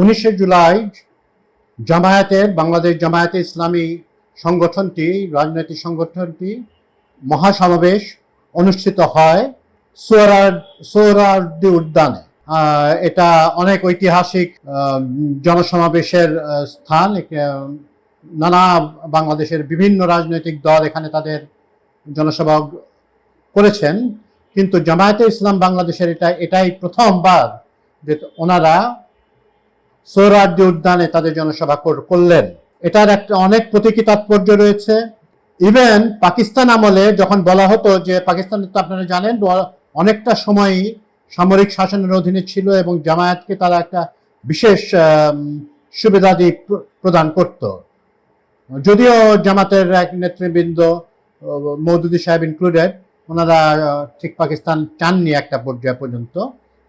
উনিশে জুলাই জামায়াতের, বাংলাদেশ জামায়াতে ইসলামী সংগঠনটি, রাজনৈতিক সংগঠনটি মহাসমাবেশ অনুষ্ঠিত হয় সোহরার সোহরার্দি উদ্যানে। এটা অনেক ঐতিহাসিক জনসমাবেশের স্থান। নানা বাংলাদেশের বিভিন্ন রাজনৈতিক দল এখানে তাদের জনসভা করেছেন। কিন্তু জামায়াতে ইসলাম বাংলাদেশের এটা এটাই প্রথমবার যে ওনারা সোহরার্দি উদ্যানে তাদের জনসভা করলেন। এটার একটা অনেক প্রতীকী তাৎপর্য রয়েছে। ইভেন পাকিস্তান আমলে যখন বলা হতো যে পাকিস্তান, তো আপনারা জানেন অনেকটা সময়ই সামরিক শাসনের অধীনে ছিল এবং জামায়াতকে তারা একটা বিশেষ সুবিধাদি প্রদান করত। যদিও জামাতের এক নেতৃবৃন্দ মৌদুদি সাহেব ইনক্লুডেড ওনারা ঠিক পাকিস্তান চাননি একটা পর্যায় পর্যন্ত।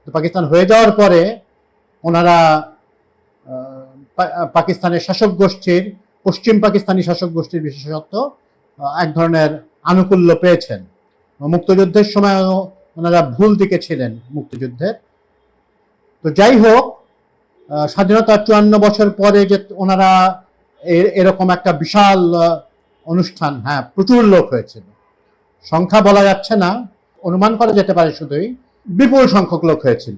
তো পাকিস্তান হয়ে যাওয়ার পরে ওনারা পাকিস্তানের শাসক গোষ্ঠীর, পশ্চিম পাকিস্তানি শাসক গোষ্ঠীর বিশেষত্ব এক ধরনের আনুকূল্য পেয়েছেন। মুক্তিযুদ্ধের সময়ও ওনারা ভুল দিকে ছিলেন মুক্তিযুদ্ধের। তো যাই হোক স্বাধীনতার চুয়ান্ন বছর পরে যে ওনারা এরকম একটা বিশাল অনুষ্ঠান হ্যাঁ প্রচুর লোক হয়েছিল। সংখ্যা বলা যাচ্ছে না, অনুমান করা যেতে পারে শুধুই, বিপুল সংখ্যক লোক হয়েছিল।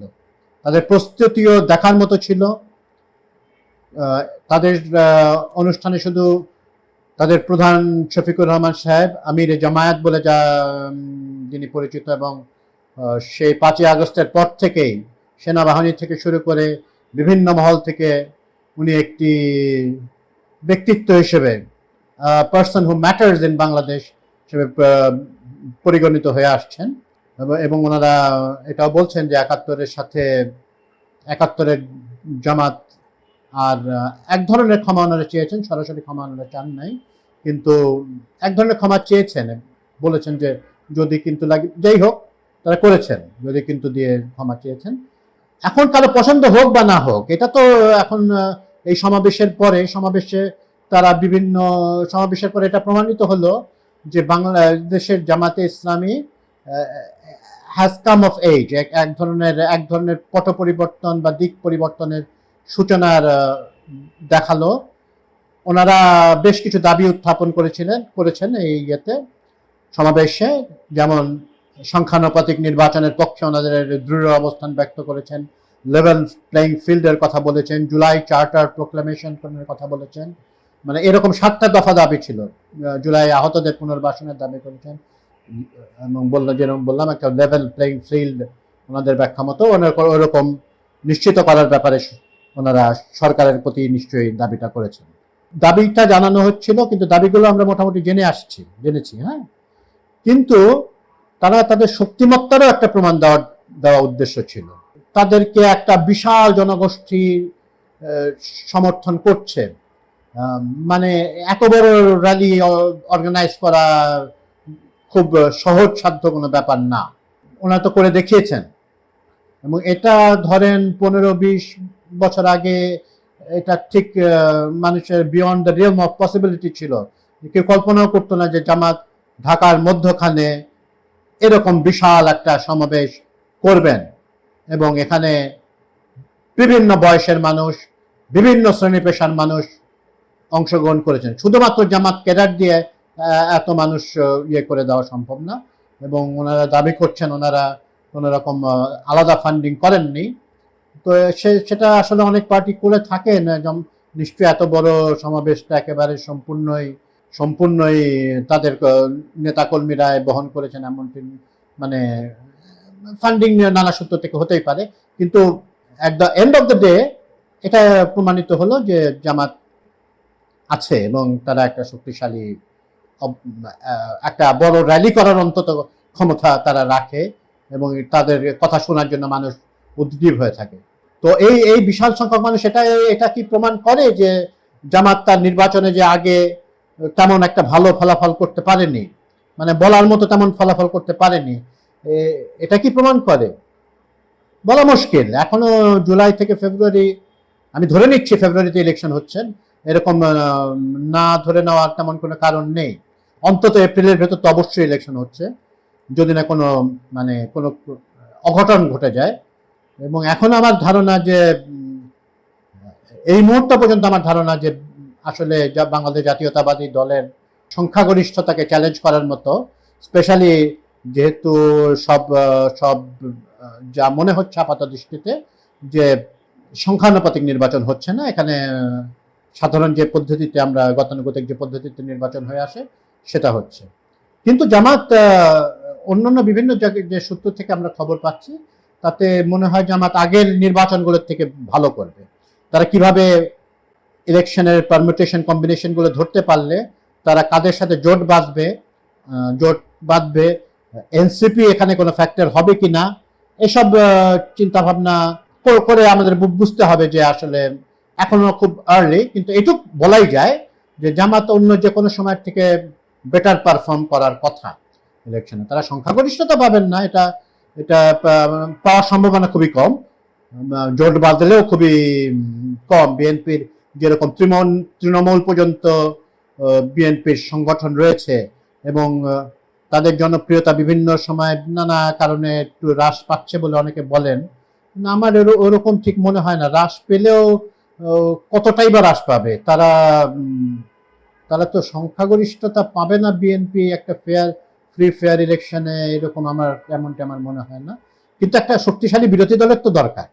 তাদের প্রস্তুতিও দেখার মতো ছিল। তাদের অনুষ্ঠানে শুধু তাদের প্রধান শফিকুর রহমান সাহেব, আমির জামায়াত বলে যা যিনি পরিচিত এবং সেই পাঁচই আগস্টের পর থেকেই সেনাবাহিনী থেকে শুরু করে বিভিন্ন মহল থেকে উনি একটি ব্যক্তিত্ব হিসেবে person who matters in Bangladesh হিসেবে পরিগণিত হয়ে আসছেন। এবং- ওনারা এটাও বলছেন যে একাত্তরের সাথে, একাত্তরের জামাত আর এক ধরনের ক্ষমা ওনারা চেয়েছেন, সরাসরি ক্ষমা ওনারা চান নাই, কিন্তু এক ধরনের ক্ষমা চেয়েছেন, বলেছেন যে যদি কিন্তু লাগে, যাই হোক, তারা করেছেন, যদি কিন্তু দিয়ে ক্ষমা চেয়েছেন। এখন কারও পছন্দ হোক বা না হোক, এটা তো এখন এই সমাবেশের পরে, সমাবেশে তারা বিভিন্ন, সমাবেশের পরে এটা প্রমাণিত হলো যে বাংলাদেশের জামাতে ইসলামী হ্যাজ কাম অফ এইজ এক ধরনের এক ধরনের পট পরিবর্তন বা দিক পরিবর্তনের সূচনার দেখাল। ওনারা বেশ কিছু দাবি উত্থাপন করেছিলেন, করেছেন এই ইয়েতে সমাবেশে। যেমন সংখ্যানুপাতিক নির্বাচনের পক্ষে ওনাদের দৃঢ় অবস্থান ব্যক্ত করেছেন লেভেল প্লেইং ফিল্ডের কথা বলেছেন, জুলাই চার্টার প্রোক্লামেশন কথা বলেছেন। মানে এরকম সাতটা দফা দাবি ছিল জুলাই আহতদের পুনর্বাসনের দাবি করেছেন। এবং বলল, যেরকম বললাম, একটা লেভেল প্লেইং ফিল্ড ওনাদের ব্যাখ্যা মতো, ওনার- ওরকম নিশ্চিত করার ব্যাপারে ওনারা সরকারের প্রতি নিশ্চয়ই দাবিটা করেছেন। দাবিটা জানানো হচ্ছিল, কিন্তু দাবিগুলো আমরা মোটামুটি জেনে আসছি, জেনেছি হ্যাঁ? কিন্তু তারা তাদের শক্তিমত্তারও একটা প্রমাণ দেওয়ার, দেওয়া উদ্দেশ্য ছিল। তাদেরকে একটা বিশাল জনগোষ্ঠী সমর্থন করছে। মানে এত বড় র্যালি অর্গানাইজ করা খুব সহজ সাধ্য কোনো ব্যাপার না। ওনারা তো করে দেখিয়েছেন। এবং এটা ধরেন পনেরো, বিশ বছর আগে এটা ঠিক মানুষের beyond the realm of possibility ছিল। কেউ কল্পনাও করতো না যে জামাত ঢাকার মধ্যখানে এরকম বিশাল একটা সমাবেশ করবেন এবং এখানে বিভিন্ন বয়সের মানুষ, বিভিন্ন শ্রেণি পেশার মানুষ অংশগ্রহণ করেছেন। শুধুমাত্র জামাত কেডার দিয়ে এত মানুষ ইয়ে করে দেওয়া সম্ভব না এবং ওনারা দাবি করছেন, ওনারা কোনো রকম আলাদা ফান্ডিং করেননি। তো সেটা আসলে অনেক পার্টি করে থাকেন নিশ্চয়ই এত বড় সমাবেশটা একেবারে সম্পূর্ণই সম্পূর্ণই তাদের নেতাকর্মীরা বহন করেছেন এমনটি মানে ফান্ডিং নানা সূত্র থেকে হতেই পারে। কিন্তু at the end of the day এটা প্রমাণিত হলো যে জামাত আছে এবং তারা একটা শক্তিশালী একটা বড় র্যালি করার অন্তত ক্ষমতা তারা রাখে এবং তাদের কথা শোনার জন্য মানুষ উদ্দীপ হয়ে থাকে। তো এই এই বিশাল সংখ্যক মানুষ এটা এটা কি প্রমাণ করে যে জামাত তার নির্বাচনে যে আগে তেমন একটা ভালো ফলাফল করতে পারেনি? মানে বলার মতো তেমন ফলাফল করতে পারেনি। এটা কি প্রমাণ করে? বলা মুশকিল। এখনও জুলাই থেকে ফেব্রুয়ারি, আমি ধরে নিচ্ছি ফেব্রুয়ারিতে ইলেকশন হচ্ছেন এরকম না ধরে নেওয়ার তেমন কোনো কারণ নেই। অন্তত এপ্রিলের ভেতর তো অবশ্যই ইলেকশন হচ্ছে। যদি না কোনো মানে কোনো অঘটন ঘটে যায় এবং এখন আমার ধারণা যে এই মুহূর্ত পর্যন্ত আমার ধারণা যে, আসলে বাংলাদেশ জাতীয়তাবাদী দলের সংখ্যাগরিষ্ঠতাকে চ্যালেঞ্জ করার মতো স্পেশালি যেহেতু সব সব যা মনে হচ্ছে আপাত দৃষ্টিতে যে সংখ্যানুপাতিক নির্বাচন হচ্ছে না, এখানে সাধারণ যে পদ্ধতিতে আমরা গতানুগতিক যে পদ্ধতিতে নির্বাচন হয়ে আসে, সেটা হচ্ছে। কিন্তু জামাত অন্যান্য বিভিন্ন যে সূত্র থেকে আমরা খবর পাচ্ছি তাতে মনে হয় জামাত আগের নির্বাচনগুলোর থেকে ভালো করবে। তারা কীভাবে ইলেকশনের পারমিটেশন কম্বিনেশনগুলো ধরতে পারলে তারা কাদের সাথে জোট বাঁধবে জোট বাঁধবে, এনসিপি এখানে কোনো ফ্যাক্টর হবে কি না এসব চিন্তা ভাবনা করে আমাদের বুঝতে হবে যে আসলে এখনও খুব আর্লি কিন্তু এটুক বলাই যায় যে জামাত অন্য যে কোনো সময়ের থেকে বেটার পারফর্ম করার কথা। ইলেকশনে তারা সংখ্যাগরিষ্ঠতা পাবেন না, এটা এটা পাওয়ার সম্ভাবনা খুবই কম। জোট বাঁধলেও খুবই কম। বিএনপির যেরকম তৃণমূল তৃণমূল পর্যন্ত বিএনপির সংগঠন রয়েছে এবং তাদের জনপ্রিয়তা বিভিন্ন সময় নানা কারণে একটু হ্রাস পাচ্ছে বলে অনেকে বলেন। আমার ওর- ওরকম ঠিক মনে হয় না। হ্রাস পেলেও কতটাই বা হ্রাস পাবে? তারা তারা তো সংখ্যাগরিষ্ঠতা পাবে না বিএনপি একটা ফেয়ার ফ্রি ফেয়ার ইলেকশনে এরকম আমার, এমনটা আমার মনে হয় না। কিন্তু একটা শক্তিশালী বিরোধী দলের তো দরকার।